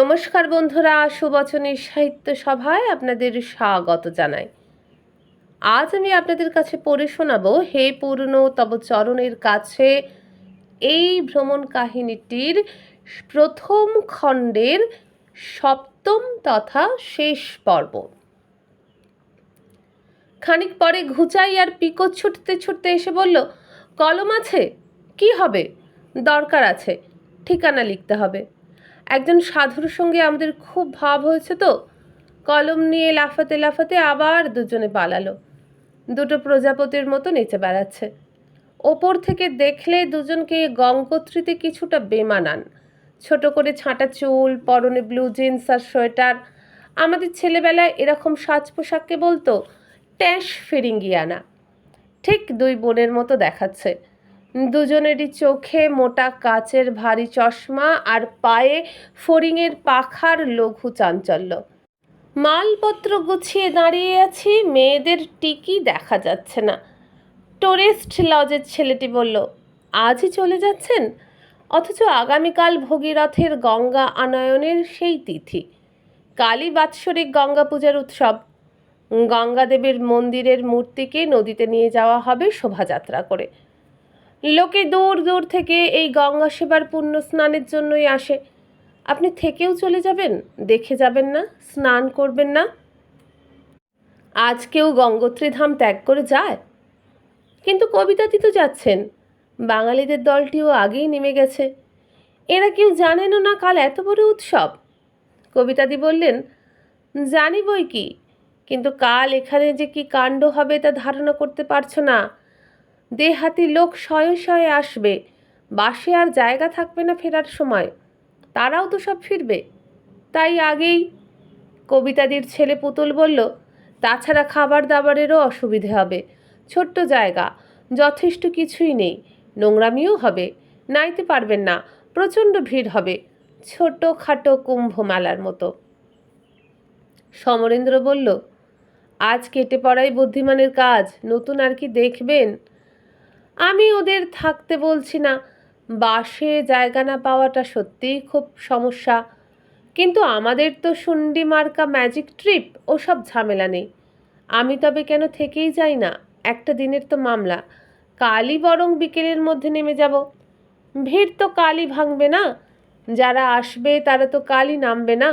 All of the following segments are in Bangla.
নমস্কার বন্ধুরা, সুবচনের সাহিত্য সভায় আপনাদের স্বাগত জানাই। আজ আমি আপনাদের কাছে পড়ে শোনাবো হে পূর্ণ তব চরণের কাছে এই ভ্রমণ কাহিনীটির প্রথম খণ্ডের সপ্তম তথা শেষ পর্ব। খানিক পরে ঘুচাই আর পিকো ছুটতে ছুটতে এসে বলল, কলম আছে? কি হবে? দরকার আছে। ঠিকানা লিখতে হবে। একজন সাধুর সঙ্গে আমাদের খুব ভাব হয়েছে তো। কলম নিয়ে লাফাতে লাফাতে আবার দুজনে পালালো। দুটো প্রজাপতির মতো নেচে বেড়াচ্ছে। ওপর থেকে দেখলে দুজনকে গঙ্গোত্রীতে কিছুটা বেমানান। ছোট করে ছাঁটা চুল, পরনে ব্লু জিন্স আর সোয়েটার। আমাদের ছেলেবেলায় এরকম সাজ পোশাককে বলতো ট্যাশ ফিরিঙ্গিয়ানা। ঠিক দুই বোনের মতো দেখাচ্ছে। দুজনেরই চোখে মোটা কাচের ভারী চশমা আর পায়ে ফড়িংয়ের পাখার লঘু চাঞ্চল্য। মালপত্র গুছিয়ে দাঁড়িয়ে আছি, মেয়েদের টিকি দেখা যাচ্ছে না। টুরিস্ট লজের ছেলেটি বলল, আজই চলে যাচ্ছেন? অথচ আগামীকাল ভগীরথের গঙ্গা আনয়নের সেই তিথি। কালী বাৎসরিক গঙ্গা পূজার উৎসব। গঙ্গাদেবীর মন্দিরের মূর্তিকে নদীতে নিয়ে যাওয়া হবে শোভাযাত্রা করে। লোকে দূর দূর থেকে এই গঙ্গা সেবার পুণ্য স্নানের জন্যই আসে। আপনি থেকেও চলে যাবেন, দেখে যাবেন না, স্নান করবেন না। আজ কেউ গঙ্গোত্রী ধাম ত্যাগ করে যায়? কিন্তু কবিতাতি তো যাচ্ছেন। বাঙালিদের দলটিও আগেই নেমে গেছে। এরা কেউ জানেনও না কাল এত বড় উৎসব। কবিতাদি বললেন জানি বই কি, কিন্তু কাল এখানে যে কি কাণ্ড হবে তা ধারণা করতে পারছ না। দেহাতি লোক শয়ে শয়ে আসবে। বাসে আর জায়গা থাকবে না ফেরার সময়। তারাও তো সব ফিরবে। তাই আগেই কবিতাদির ছেলে পুতুল বলল, তাছাড়া খাবার দাবারেরও অসুবিধে হবে। ছোট্ট জায়গা, যথেষ্ট কিছুই নেই। নোংরামিও হবে। নাইতে পারবেন না। প্রচণ্ড ভিড় হবে। ছোট খাটো কুম্ভ মেলার মতো। সমরেন্দ্র বলল, আজ কেটে পড়াই বুদ্ধিমানের কাজ। নতুন আর কি দেখবেন? আমি ওদের থাকতে বলছি না। বাসে জায়গা না পাওয়াটা সত্যিই খুব সমস্যা। কিন্তু আমাদের তো শুন্ডি মার্কা ম্যাজিক ট্রিপ, ওসব ঝামেলা নেই। আমি তবে কেন থেকেই যাই না? একটা দিনের তো মামলা। কালই বরং বিকেলের মধ্যে নেমে যাব। ভিড় তো কালই ভাঙবে না। যারা আসবে তারা তো কালই নামবে না।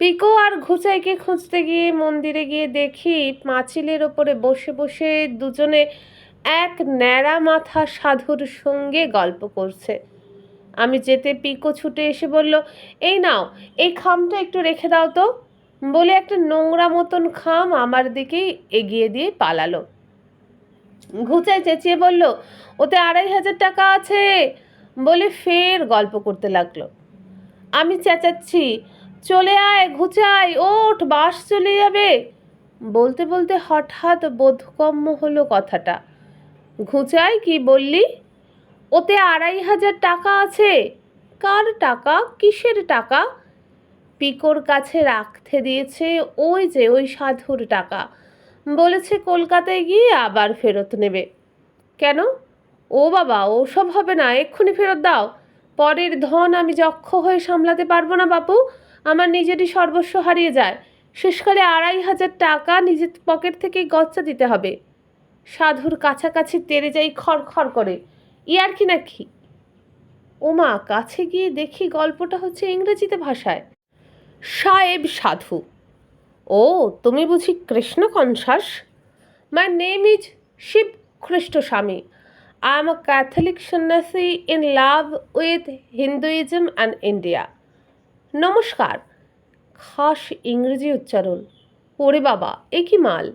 পিকো আর ঘুচাইকে খুঁজতে গিয়ে মন্দিরে গিয়ে দেখি পাঁচিলের ওপরে বসে বসে দুজনে এক ন্যাড়া মাথা সাধুর সঙ্গে গল্প করছে। আমি যেতে পিকো ছুটে এসে বলল, এই নাও, এই খামটা একটু রেখে দাও তো। বলে একটা নোংরা মতন খাম আমার দিকেই এগিয়ে দিয়ে পালালো। ঘুচাই চেঁচিয়ে বলল, ওতে আড়াই হাজার টাকা আছে। বলে ফের গল্প করতে লাগল। আমি চেঁচাচ্ছি, চলে আয় ঘুচাই ওঠ, বাস চলে যাবে। বলতে বলতে হঠাৎ বোধগম্য হলো কথাটা। ঘুচাই কি বললি? ওতে আড়াই হাজার টাকা আছে। কার টাকা? কিসের টাকা? পিকোর কাছে রাখতে দিয়েছে ওই যে ওই সাধুর টাকা। বলেছে কলকাতায় গিয়ে আবার ফেরত নেবে। কেন? ও বাবা, ওসব হবে না, এক্ষুনি ফেরত দাও। পরের ধন আমি যক্ষ হয়ে সামলাতে পারব না বাপু, আমার নিজেরই সর্বস্ব হারিয়ে যায়। শেষকালে আড়াই হাজার টাকা নিজের পকেট থেকেই গচ্চা দিতে হবে। সাধুর কাছাকাছি তেরে যাই খড়খড় করে। ইয়ার কি নাকি ওমা, কাছে গিয়ে দেখি গল্পটা হচ্ছে ইংরেজিতে ভাষায়। সাহেব সাধু। ও, তুমি বুঝি Krishna conscious my name is Shiv Christ Swami I am a Catholic sannyasi in love with Hinduism and India নমস্কার। খাস ইংরেজি উচ্চারণ। ওরে বাবা, এ কি মাল?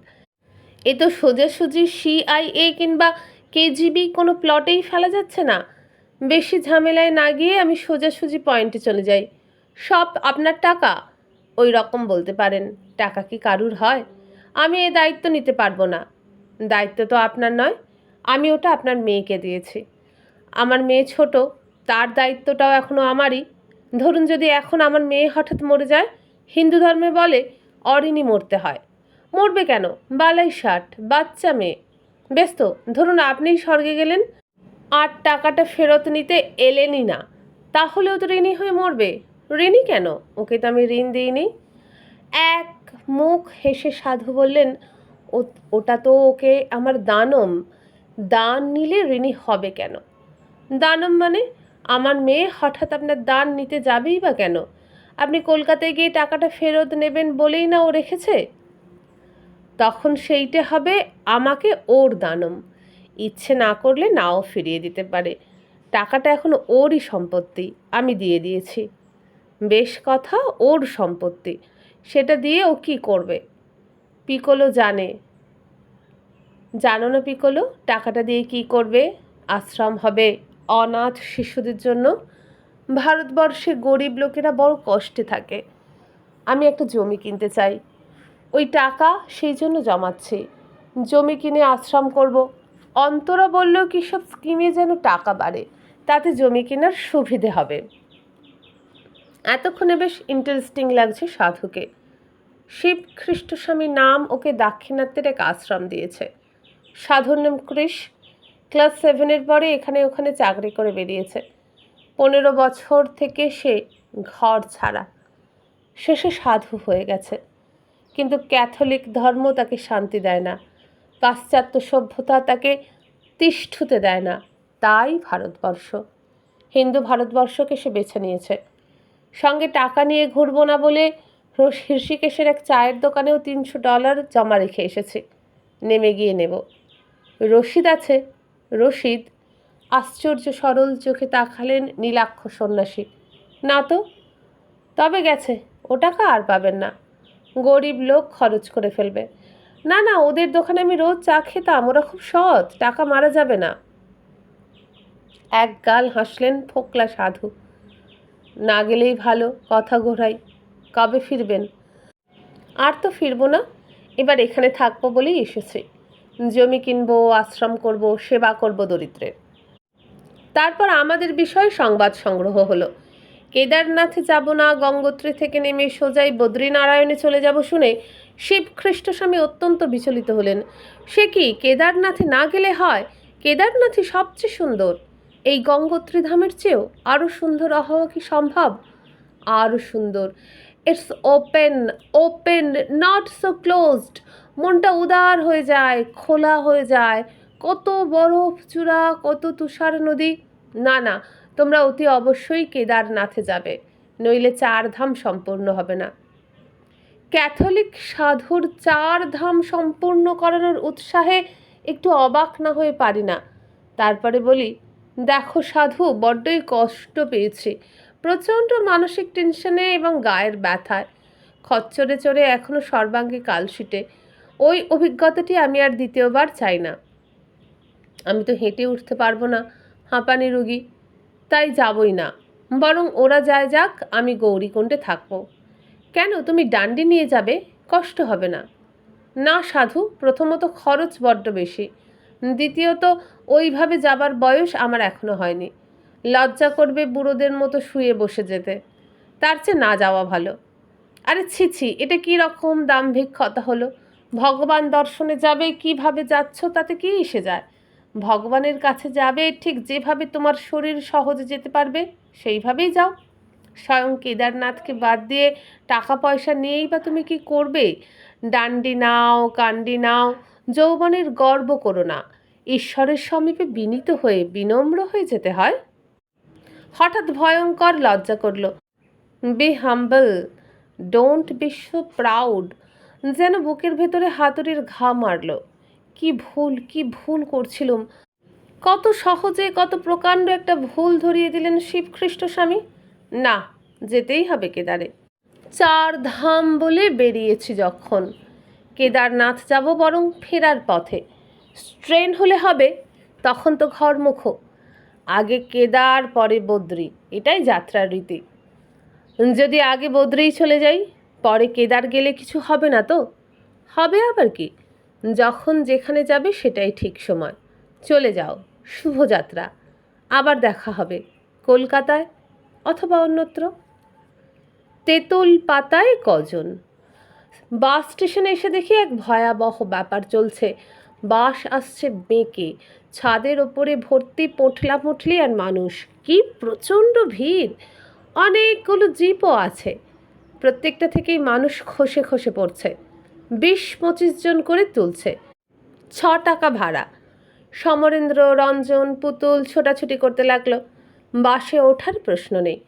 এ তো সোজাসুজি সিআইএ কিংবা কেজিবি কোনো প্লটেই ফেলা যাচ্ছে না। বেশি ঝামেলায় না গিয়ে আমি সোজাসুজি পয়েন্টে চলে যাই। সব আপনার টাকা। ওই রকম বলতে পারেন। টাকা কি কারুর হয়? আমি এ দায়িত্ব নিতে পারব না। দায়িত্ব তো আপনার নয়। আমি ওটা আপনার মেয়েকে দিয়েছি। আমার মেয়ে ছোট। তার দায়িত্বটাও এখনও আমারই। ধরুন যদি এখন আমার মেয়ে হঠাৎ মরে যায়, হিন্দু ধর্মে বলে, অরিণী মরতে হয়। মরবে কেন? বালাই ষাট, বাচ্চা মেয়ে। বেশ তো ধরুন আপনিই স্বর্গে গেলেন, আর টাকাটা ফেরত নিতে এলেনই না। তাহলেও তো ঋণী হয়ে মরবে। ঋণী কেন? ওকে তো আমি ঋণ দিইনি। এক মুখ হেসে সাধু বললেন, "ও- ওটা তো ওকে আমার দানম। দান নিলে ঋণী হবে কেন? দানম মানে? আমার মেয়ে হঠাৎ আপনার দান নিতে যাবেই বা কেন? আপনি কলকাতায় গিয়ে টাকাটা ফেরত নেবেন বলেই না ও রেখেছে? তখন সেইটা হবে আমাকে ওর দানম। ইচ্ছে না করলে নাও ফিরিয়ে দিতে পারে। টাকাটা এখন ওরই সম্পত্তি, আমি দিয়ে দিয়েছি। বেশ কথা, ওর সম্পত্তি, সেটা দিয়ে ও কী করবে? পিকোলো জানে। জানো না পিকোলো, টাকাটা দিয়ে কী করবে? আশ্রম হবে অনাথ শিশুদের জন্য। ভারতবর্ষে গরিব লোকেরা বড় কষ্টে থাকে। আমি একটা জমি কিনতে চাই। ওই টাকা সেই জন্য জমাচ্ছি। জমি কিনে আশ্রম করব। অন্তরা বলল কি সব স্কিমে যেন টাকা বাড়ে, তাতে জমি কেনার সুবিধে হবে। এতক্ষণে বেশ ইন্টারেস্টিং লাগছে সাধুকে। শিব খ্রিস্টস্বামী নাম ওকে দাক্ষিণাত্যের এক আশ্রম দিয়েছে। সাধুর নাম কৃষ। ক্লাস সেভেনের পরে এখানে ওখানে চাকরি করে বেরিয়েছে। পনেরো বছর থেকে সে ঘর ছাড়া। শেষে সাধু হয়ে গেছে। কিন্তু ক্যাথলিক ধর্ম তাকে শান্তি দেয় না, পাশ্চাত্য সভ্যতা তাকে তিষ্ঠুতে দেয় না, তাই ভারতবর্ষ। হিন্দু ভারতবর্ষকে সে বেছে নিয়েছে। সঙ্গে টাকা নিয়ে ঘুরবো না বলে হৃষিকেশের এক চায়ের দোকানেও তিনশো ডলার জমা রেখে এসেছি, নেমে গিয়ে নেব। রশিদ আছে, রশিদ, আশ্চর্য সরল চোখে তাকালেন নীলাক্ষ সন্ন্যাসী। না তো, তবে গেছে, ও টাকা আর পাবেন না। গরিব লোক খরচ করে ফেলবে। না না, ওদের দোকানে আমি রোজ চা খেতাম, ওরা খুব সৎ, টাকা মারা যাবে না। এক গাল হাসলেন ফোকলা সাধু। না গেলেই ভালো, কথা ঘোরাই, কবে ফিরবেন? আর তো ফিরবো না, এবার এখানে থাকব বলেই এসেছি। জমি কিনবো, আশ্রম করব, সেবা করব দরিদ্রের। তারপর আমাদের বিষয়ে সংবাদ সংগ্রহ হলো। কেদারনাথে যাব না, গঙ্গোত্রী থেকে নেমে সোজাই বদ্রীনারায়ণে চলে যাব শুনে শিব খ্রিস্টস্বামী অত্যন্ত বিচলিত হলেন। সে কি কেদারনাথে না গেলে হয়? কেদারনাথই সবচেয়ে সুন্দর। এই গঙ্গোত্রী ধামের চেয়েও আরও সুন্দর হওয়া কি সম্ভব? আরও সুন্দর। It's open open not so closed মনটা উদার হয়ে যায়, খোলা হয়ে যায়। কত বরফ চূড়া, কত তুষার নদী। না না তোমরা অতি অবশ্যই কেদারনাথে যাবে, নইলে চার ধাম সম্পূর্ণ হবে না। ক্যাথলিক সাধুর চার ধাম সম্পূর্ণ করানোর উৎসাহে একটু অবাক না হয়ে পারি না। তারপরে বলি, দেখো সাধু, বড্ডই কষ্ট পেয়েছি। প্রচণ্ড মানসিক টেনশনে এবং গায়ের ব্যথায়। খচ্চরে চড়ে এখনও সর্বাঙ্গে কালশিটে ওই অভিজ্ঞতাটি আমি আর দ্বিতীয়বার চাই না। আমি তো হেঁটে উঠতে পারব না, হাঁপানি রুগী। তাই যাবই না। বরং ওরা যায় যাক, আমি গৌরীকুণ্ডে থাকব। কেন, তুমি ডান্ডি নিয়ে যাবে? কষ্ট হবে না। না, সাধু, প্রথমত খরচ বড্ড বেশি। দ্বিতীয়ত, ওইভাবে যাবার বয়স আমার এখনও হয়নি। লজ্জা করবে বুড়োদের মতো শুয়ে বসে যেতে। তার চেয়ে না যাওয়া ভালো। আরে ছি ছি, এটা কী রকম দাম্ভিক কথা হলো? ভগবান দর্শনে যাবে, কীভাবে যাচ্ছ, তাতে কি এসে যায়? ভগবানের কাছে যাবে, ঠিক যেভাবে তোমার শরীর সহজে যেতে পারবে, সেইভাবেই যাও। স্বয়ং কেদারনাথকে বাদ দিয়ে টাকা পয়সা নিয়েই বা তুমি কি করবে? ডান্ডি নাও, কান্ডি নাও, যৌবনের গর্ব করো না। ঈশ্বরের সমীপে বিনীত হয়ে, বিনম্র হয়ে যেতে হয়। হঠাৎ ভয়ঙ্কর লজ্জা করল। Be humble don't be so proud যেন বুকের ভেতরে হাতুড়ির ঘা মারল। কি ভুল কি ভুল করছিলুম। কত সহজে, কত প্রকাণ্ড একটা ভুল ধরিয়ে দিলেন শিবখ্রিস্ট স্বামী। না, যেতেই হবে কেদারে। চার ধাম বলে বেরিয়েছি যখন। কেদারনাথ যাব বরং ফেরার পথে। ট্রেন হলে হবে, তখন তো ঘরমুখ। আগে কেদার, পরে বদ্রী, এটাই যাত্রার রীতি। যদি আগে বদ্রেই চলে যাই, পরে কেদার গেলে কিছু হবে না তো? হবে আবার কি? যখন যেখানে যাবে সেটাই ঠিক সময়। চলে যাও, শুভযাত্রা। আবার দেখা হবে, কলকাতায় অথবা অন্যত্র। তেঁতুল পাতায় কজন? বাস স্টেশনে এসে দেখি এক ভয়াবহ ব্যাপার চলছে। বাস আসছে বেঁকে, ছাদের ওপরে ভর্তি পোটলা পুটলি আর মানুষ। কি প্রচণ্ড ভিড়! অনেকগুলো জিপও আছে। প্রত্যেকটা থেকেই মানুষ খসে খসে পড়ছে। বিশ পঁচিশ জন করে তুলছে। ছ টাকা ভাড়া। সমরেন্দ্র, রঞ্জন, পুতুল ছোটাছুটি করতে লাগল। বাসে ওঠার প্রশ্ন নেই।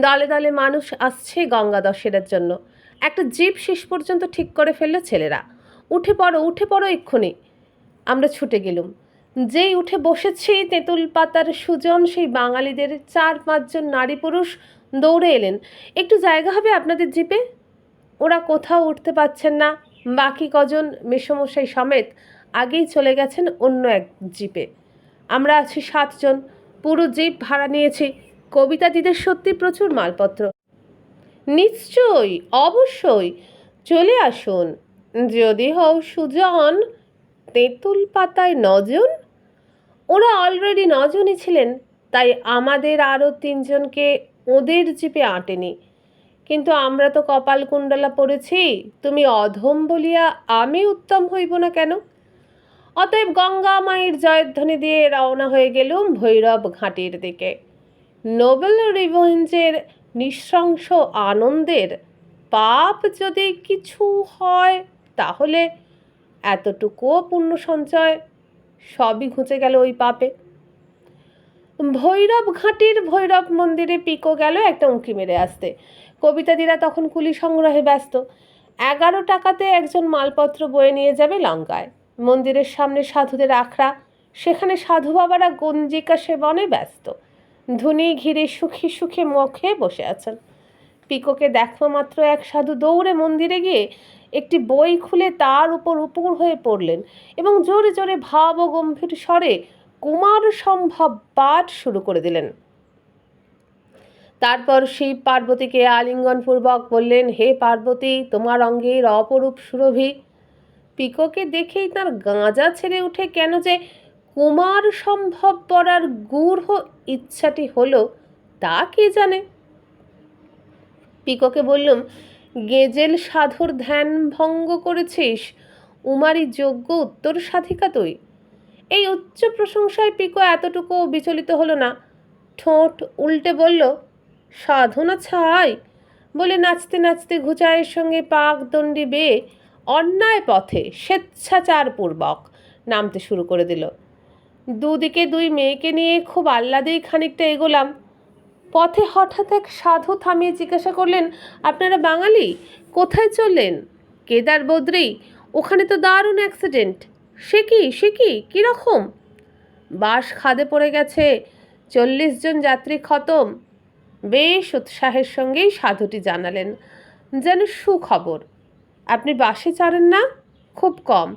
দলে দলে মানুষ আসছে গঙ্গা দশেরার জন্য। একটা জিপ শেষ পর্যন্ত ঠিক করে ফেলল ছেলেরা। উঠে পড়ো উঠে পড়ো এক্ষুনি। আমরা ছুটে গেলুম। যেই উঠে বসেছি, তেঁতুল পাতার সুজন, সেই বাঙালিদের চার পাঁচজন নারী পুরুষ দৌড়ে এলেন। একটু জায়গা হবে আপনাদের জিপে? ওরা কোথাও উঠতে পারছেন না। বাকি কজন মেসমশাই সমেত আগেই চলে গেছেন অন্য এক জিপে। আমরা আছি সাতজন পুরো জিপ ভাড়া নিয়েছি। কবিতা দিদের সত্যি প্রচুর মালপত্র। নিশ্চয়ই, অবশ্যই। চলে আসুন। যদি হও সুজন, তেঁতুল পাতায় নজন? ওরা অলরেডি নজনই ছিলেন, তাই আমাদের আরও তিনজনকে ওদের জিপে আঁটেনি। কিন্তু আমরা তো কপাল কুণ্ডলা পড়েছি, তুমি অধম বলিয়া আমি উত্তম হইব না কেন? অতএব গঙ্গা মায়ের জয়ধ্বনি দিয়ে রওনা হয়ে গেলুম ভৈরব ঘাটির দিকে। নোবেল রিভেঞ্জের নৃশংস আনন্দের পাপ যদি কিছু হয়, তাহলে এতটুকুও পুণ্য সঞ্চয় সবই ঘুচে গেল ওই পাপে। ভৈরব ঘাটির ভৈরব মন্দিরে পিকো গেল একটা উঁকি মেরে আসতে। কবিতাদিরা তখন কুলি সংগ্রহে ব্যস্ত। এগারো টাকাতে একজন মালপত্র বয়ে নিয়ে যাবে লঙ্কায়। মন্দিরের সামনে সাধুদের আখড়া, সেখানে সাধু বাবারা গঞ্জিকা সেবনে ব্যস্ত। ধুনি ঘিরে সুখী সুখে মুখে বসে আছেন। পিকোকে দেখো মাত্র এক সাধু দৌড়ে মন্দিরে গিয়ে একটি বই খুলে তার উপর উপর হয়ে পড়লেন এবং জোরে জোরে ভাব ও গম্ভীর স্বরে কুমার সম্ভব পাঠ শুরু করে দিলেন। তারপর শিব পার্বতীকে আলিঙ্গনপূর্বক বললেন, হে পার্বতী, তোমার অঙ্গের অপরূপ সুরভি। পিকোকে দেখেই তার গাঁজা ছেড়ে উঠে কেন যে কুমার সম্ভব পড়ার গূঢ় ইচ্ছাটি হলো, তা কে জানে? পিকোকে বললুম, গেজেল সাধুর ধ্যান ভঙ্গ করেছিস, উমারি যোগ্য উত্তর সাধিকা তুই। এই উচ্চ প্রশংসায় পিকো এতটুকু বিচলিত হলো না। ঠোঁট উল্টে বলল সাধনা ছাই। বলে নাচতে নাচতে ঘুচায়ের সঙ্গে পাক দণ্ডি বেয়ে অন্যায় পথে স্বেচ্ছাচারপূর্বক নামতে শুরু করে দিল। দুদিকে দুই মেয়েকে নিয়ে খুব আহ্লাদেই খানিকটা এগোলাম। পথে হঠাৎ এক সাধু থামিয়ে জিজ্ঞাসা করলেন, আপনারা বাঙালি? কোথায় চললেন? কেদার বদ্রি? ওখানে তো দারুণ অ্যাক্সিডেন্ট সে কি? সে কি? কীরকম? বাস খাদে পড়ে গেছে। চল্লিশ জন যাত্রী খতম। বেশ উৎসাহের সঙ্গেই সাধুটি জানালেন, যেন সুখবর। আপনি বাসে চড়েন না? খুব কম।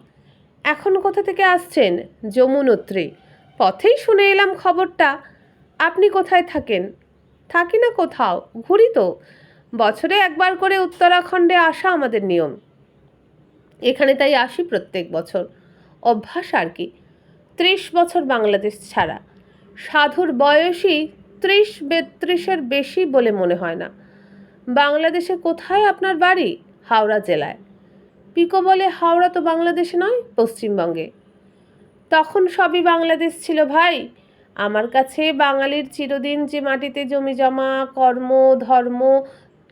এখন কোথা থেকে আসছেন? যমুনোত্রী। পথেই শুনে এলাম খবরটা। আপনি কোথায় থাকেন? থাকি না কোথাও? ঘুরি তো। বছরে একবার করে উত্তরাখণ্ডে আসা আমাদের নিয়ম। এখানে তাই আসি প্রত্যেক বছর। অভ্যাস আর কি। ত্রিশ বছর বাংলাদেশ ছাড়া। সাধুর বয়সই ত্রিশ বেত্রিশের বেশি বলে মনে হয় না। বাংলাদেশে কোথায় আপনার বাড়ি? হাওড়া জেলায়। পিকো বলে, হাওড়া তো বাংলাদেশে নয়, পশ্চিমবঙ্গে। তখন সবই বাংলাদেশ ছিল ভাই। আমার কাছে বাঙালির চিরদিন যে মাটিতে জমি জমা, কর্ম, ধর্ম,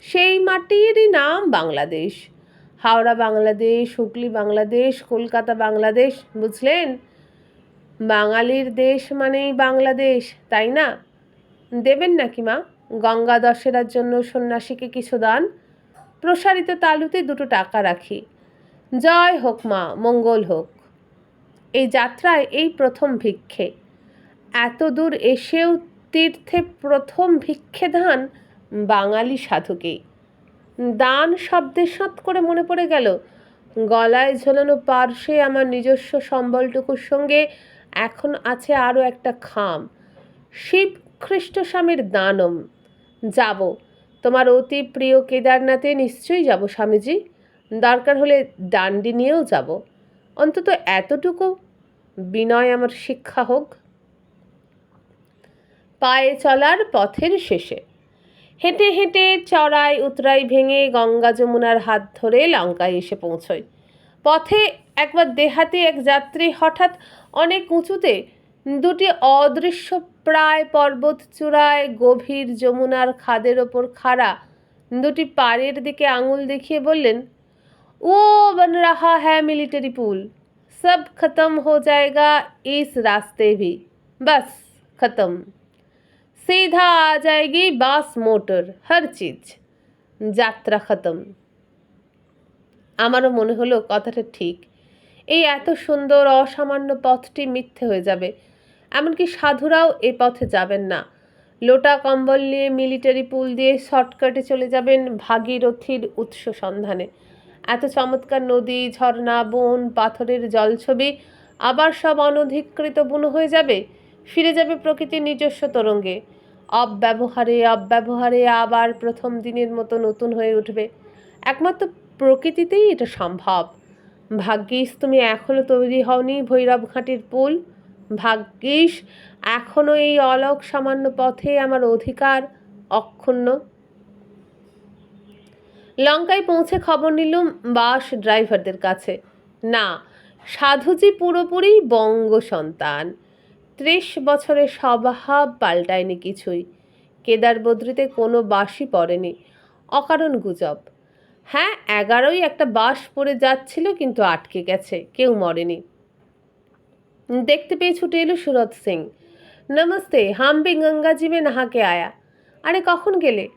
সেই মাটিরই নাম বাংলাদেশ। হাওড়া বাংলাদেশ, হুগলি বাংলাদেশ, কলকাতা বাংলাদেশ, বুঝলেন? বাঙালির দেশ মানেই বাংলাদেশ, তাই না? দেবেন নাকি মা? গঙ্গা দশেরার জন্য সন্ন্যাসীকে কিছু দান। প্রসারিত তালুতে দুটো টাকা রাখি। জয় হোক মা, মঙ্গল হোক। এই যাত্রায় এই প্রথম ভিক্ষে। এত দূর এসেও তীর্থে প্রথম ভিক্ষে দান বাঙালি সাধুকেই দান শব্দে সৎ করে মনে পড়ে গেল। গলায় ঝোলানো পার্শ্বে আমার নিজস্ব সম্বলটুকুর সঙ্গে এখন আছে আরও একটা খাম। শিব খ্রিস্টস্বামীর দানম। যাব। তোমার অতি প্রিয় কেদারনাথে নিশ্চয়ই যাব, স্বামীজি। দরকার হলে ডান্ডি নিয়েও যাব। অন্তত এতটুকু বিনয় আমার শিক্ষা হোক। পায়ে চলার পথের শেষে হেঁটে হেঁটে চড়াই উতরাই ভেঙে গঙ্গা যমুনার হাত ধরে লঙ্কায় এসে পৌঁছই। পথে একবার দেহাতে এক যাত্রী হঠাৎ অনেক উঁচুতে দুটি অদৃশ্য প্রায় পর্বত চূড়ায় গভীর যমুনার খাদের ওপর খাড়া দুটি পাড়ের দিকে আঙুল দেখিয়ে বললেন ও বন রাহা হ্যাঁ মিলিটারি পুল সব খতম হো जाएगा इस रास्ते भी बस खत्म सीधा आ जाएगी बास मोटर हर चीज যাত্রা খতম আমারও মনে হলো কথাটা ঠিক এই এত সুন্দর অসামান্য পথটি মিথ্যে হয়ে যাবে এমনকি সাধুরাও এ পথে যাবেন না। লোটা কম্বল নিয়ে মিলিটারি পুল দিয়ে শর্টকাটে চলে যাবেন ভাগীরথীর উৎস সন্ধানে। এত চমৎকার নদী, ঝর্ণা, বন, পাথরের জলছবি, আবার সব অনধিকৃত বুনো হয়ে যাবে? ফিরে যাবে প্রকৃতির নিজস্ব তরঙ্গে। অব্যবহারে অব্যবহারে আবার প্রথম দিনের মতো নতুন হয়ে উঠবে। একমাত্র প্রকৃতিতেই এটা সম্ভব। ভাগ্যিস তুমি এখনও তৈরি হওনি ভৈরব ঘাটির পুল। ভাগ্যিস এখনও এই অলক সামান্য পথে আমার অধিকার অক্ষুণ্ণ। লঙ্কায় পৌঁছে খবর নিলুম বাস ড্রাইভারদের কাছে। না, সাধুজি পুরোপুরি বঙ্গ সন্তান। ত্রিশ বছরের স্বভাব পাল্টায়নি কিছুই। কেদার বদ্রিতে কোনো বাসই পড়েনি। অকারণ গুজব। হ্যাঁ এগারোই একটা বাস পড়ে যাচ্ছিল কিন্তু আটকে গেছে, কেউ মরেনি। দেখতে পেয়ে ছুটে এলো সুরত সিং। নমস্তে হাম্পি গঙ্গাজি নাহাকে আয়া। আরে কখন গেলে?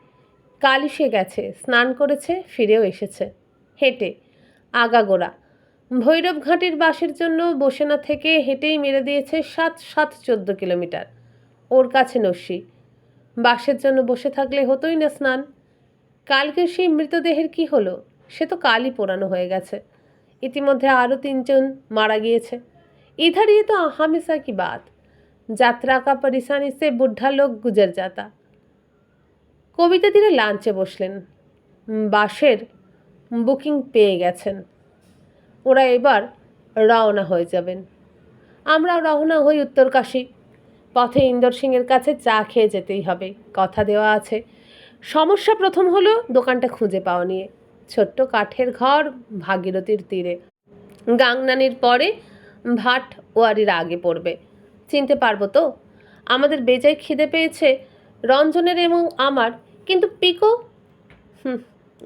কাল সে গেছে, স্নান করেছে, ফিরেও এসেছে। হেঁটে, আগাগোড়া। ভৈরব ঘাটের বাসের জন্য বসে না থেকে হেঁটেই মেরে দিয়েছে সাত সাত, চোদ্দ কিলোমিটার। ওর কাছে নস্যি। বাসের জন্য বসে থাকলে হতোই না স্নান। কালকে সেই মৃতদেহের কি হলো? সে তো কালই পোড়ানো হয়ে গেছে। ইতিমধ্যে আরও তিনজন মারা গিয়েছে। इधर ये तो हमेशा की बात যাত্রা কা পরেশানি সে বুদ্ধা লোক গুজর যাতা কবিতা দিনে লাঞ্চে বসলেন উম, বাসের বুকিং পেয়ে গেছেন ওরা এবার রওনা হয়ে যাবেন আমরাও রওনা হই উত্তরকাশী পথে ইন্দর সিংয়ের কাছে চা খেয়ে যেতেই হবে কথা দেওয়া আছে সমস্যা প্রথম হলো দোকানটা খুঁজে পাওয়া নিয়ে ছোট্ট কাঠের ঘর ভাগীরথীর তীরে গাংনানির পরে ভাট ওয়ারির আগে পড়বে। চিনতে পারব তো? আমাদের বেজায় খিদে পেয়েছে রঞ্জনের এবং আমার, কিন্তু পিকো? হুম,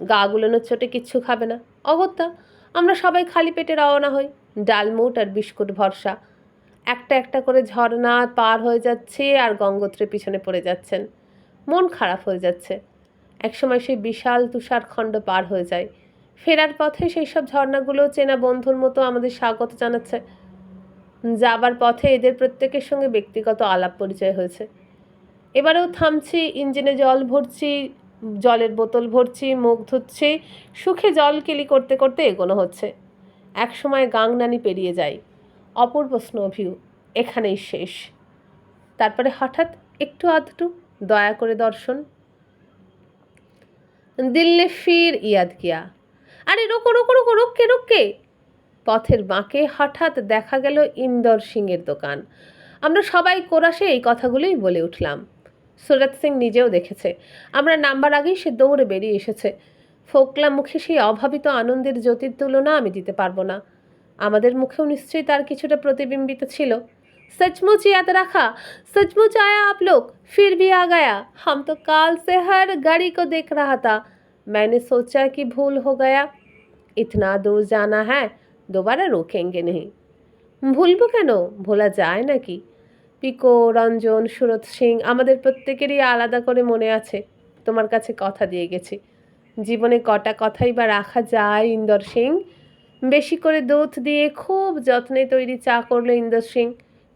গা গুলোনোর চোটে কিচ্ছু খাবে না। অগত্যা, আমরা সবাই খালি পেটে রওনা হই। ডালমুট আর বিস্কুট ভরসা। একটা একটা করে ঝর্ণা পার হয়ে যাচ্ছে আর গঙ্গোত্রে পিছনে পড়ে যাচ্ছেন। মন খারাপ হয়ে যাচ্ছে। একসময় সেই বিশাল তুষারখণ্ড পার হয়ে যায়। ফেরার পথে সেই সব ঝর্ণাগুলো চেনা বন্ধুর মতো আমাদের স্বাগত জানাচ্ছে। যাবার পথে এদের প্রত্যেকের সঙ্গে ব্যক্তিগত আলাপ পরিচয় হয়েছে। এবারেও থামছি, ইঞ্জিনে জল ভরছি, জলের বোতল ভরছি, মুখ ধুচ্ছি, সুখে জল কেলি করতে করতে এগোনো হচ্ছে। একসময় গাংনানি পেরিয়ে যাই। অপূর্ব স্নো ভিউ, এখানেই শেষ। তারপরে হঠাৎ একটু আধটু দয়া করে দর্শন। দিল নে ফির ইয়াদ কিয়া আরে রোকো রোকো রোকো, রোককে রোককে! পথের বাঁকে হঠাৎ দেখা গেল ইন্দর সিংয়ের দোকান আমরা সবাই কোরাসে এই কথাগুলোই বলে উঠলাম সুরত সিং নিজেও দেখেছে আমরা নাম্বার আগেই সে দৌড়ে বেরিয়ে এসেছে ফোকলা মুখে সেই অভাবিত আনন্দের জ্যোতির তুলনা আমি দিতে পারবো না আমাদের মুখেও নিশ্চয়ই তার কিছুটা প্রতিবিম্বিত ছিল सचमुच याद रखा सचमुच आया आप लोग फिर भी आ गया हम तो काल से हर गाड़ी को देख रहा था मैंने सोचा कि भूल हो गया इतना दूर जाना है दोबारा रोकेंगे नहीं ভুলবো কেন ভোলা যায় নাকি পিকো রঞ্জন সুরত সিং আমাদের প্রত্যেকেরই আলাদা করে মনে আছে তোমার কাছে কথা দিয়ে গেছি জীবনে কটা কথাই বা রাখা যায় ইন্দর সিং বেশি করে দুধ দিয়ে খুব যত্নে তৈরি চা করলো ইন্দর সিং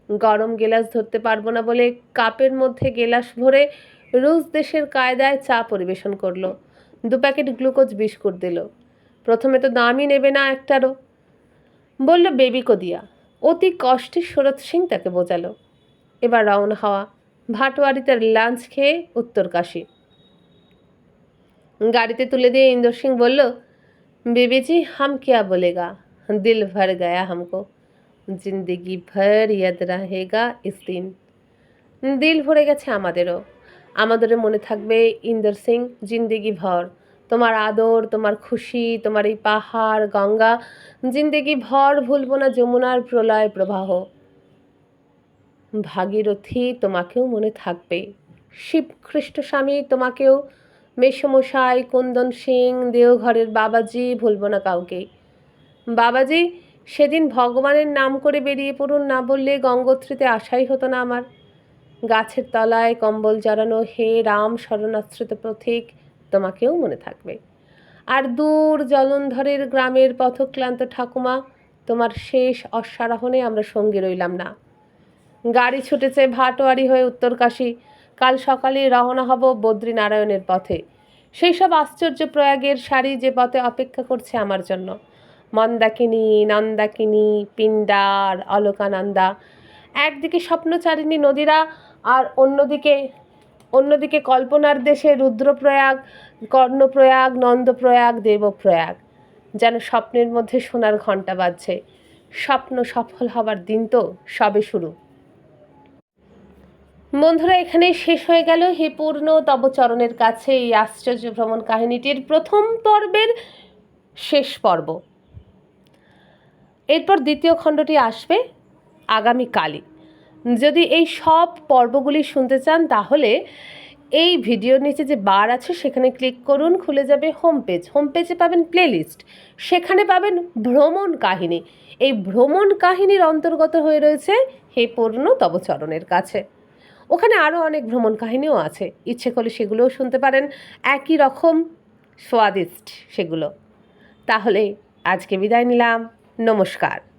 গরম গেলাস ধরতে পারবো না বলে কাপের মধ্যে গেলাস ভরে রুশ দেশের কায়দায় চা পরিবেশন করলো দু প্যাকেট গ্লুকোজ বিস্কুট দিল প্রথমে তো দামই নেবে না একটারও বলল, বেবি কদিয়া। অতি কষ্টে শরৎ সিং তাকে বোঝালো। এবার রওনা হওয়া ভাটোয়ারি তার লাঞ্চ খেয়ে উত্তরকাশী গাড়িতে তুলে দিয়ে ইন্দর সিং বলল, বেবিজি, হাম ক্যা বলেগা? দিল ভর গায়া হামকো। জিন্দিগি ভর ইয়াদ রাহেগা ইস দিন। দিল ভরে গেছে আমাদেরও। আমাদেরও মনে থাকবে ইন্দর সিং জিন্দিগি ভর। তোমার আদর, তোমার খুশি, তোমার এই পাহাড়, গঙ্গা, জিন্দেগি ভর ভুলব না যমুনার প্রলয় প্রবাহ। ভাগীরথী তোমাকেও মনে থাকবে। শিবখ্রিস্ট স্বামী তোমাকেও। মেসমশাই কুন্দন সিং, দেওঘরের বাবাজি, ভুলব না কাউকে। বাবাজি, সেদিন ভগবানের নাম করে বেরিয়ে পড়ুন না বললে গঙ্গোত্রীতে আশাই হতো না আমার। গাছের তলায় কম্বল জড়ানো হে রাম শরণাশ্রিত পথিক তোমাকেও মনে থাকবে। আর দূর জলন্ধরের গ্রামের পথক্লান্ত ঠাকুমা, তোমার শেষ অশ্বারোহণে আমরা সঙ্গী রইলাম না। গাড়ি ছুটেছে ভাটোয়ারি হয়ে উত্তরকাশী। কাল সকালে রওনা হব বদ্রীনারায়ণের পথে। সেই সব আশ্চর্য প্রয়াগের শাড়ি যে পথে অপেক্ষা করছে আমার জন্য। মন্দাকিনী, নন্দাকিনী, পিণ্ডার, অলকানন্দা। একদিকে স্বপ্নচারিণী নদীরা আর অন্যদিকে অন্যদিকে কল্পনার দেশে রুদ্রপ্রয়াগ, কর্ণপ্রয়াগ, নন্দপ্রয়াগ, দেবপ্রয়াগ। যেন স্বপ্নের মধ্যে সোনার ঘণ্টা বাজছে। স্বপ্ন সফল হবার দিন তো সবে শুরু। বন্ধুরা এখানে শেষ হয়ে গেল হে পূর্ণ তব চরণের কাছে এই আশ্চর্য ভ্রমণ কাহিনীটির প্রথম পর্বের শেষ পর্ব। এরপর দ্বিতীয় খণ্ডটি আসবে আগামীকালই। যদি এই সব পর্বগুলি শুনতে চান, তাহলে এই ভিডিওর নিচে যে বার আছে, সেখানে ক্লিক করুন, খুলে যাবে হোম পেজ হোম পেজে পাবেন প্লেলিস্ট সেখানে পাবেন ভ্রমণ কাহিনী। এই ভ্রমণ কাহিনীর অন্তর্গত হয়ে রয়েছে হে পূর্ণ তবচরণের কাছে। ওখানে আরও অনেক ভ্রমণ কাহিনীও আছে। ইচ্ছে করলে সেগুলোও শুনতে পারেন। একই রকম স্বাদিষ্ট সেগুলো। তাহলে আজকে বিদায় নিলাম। নমস্কার।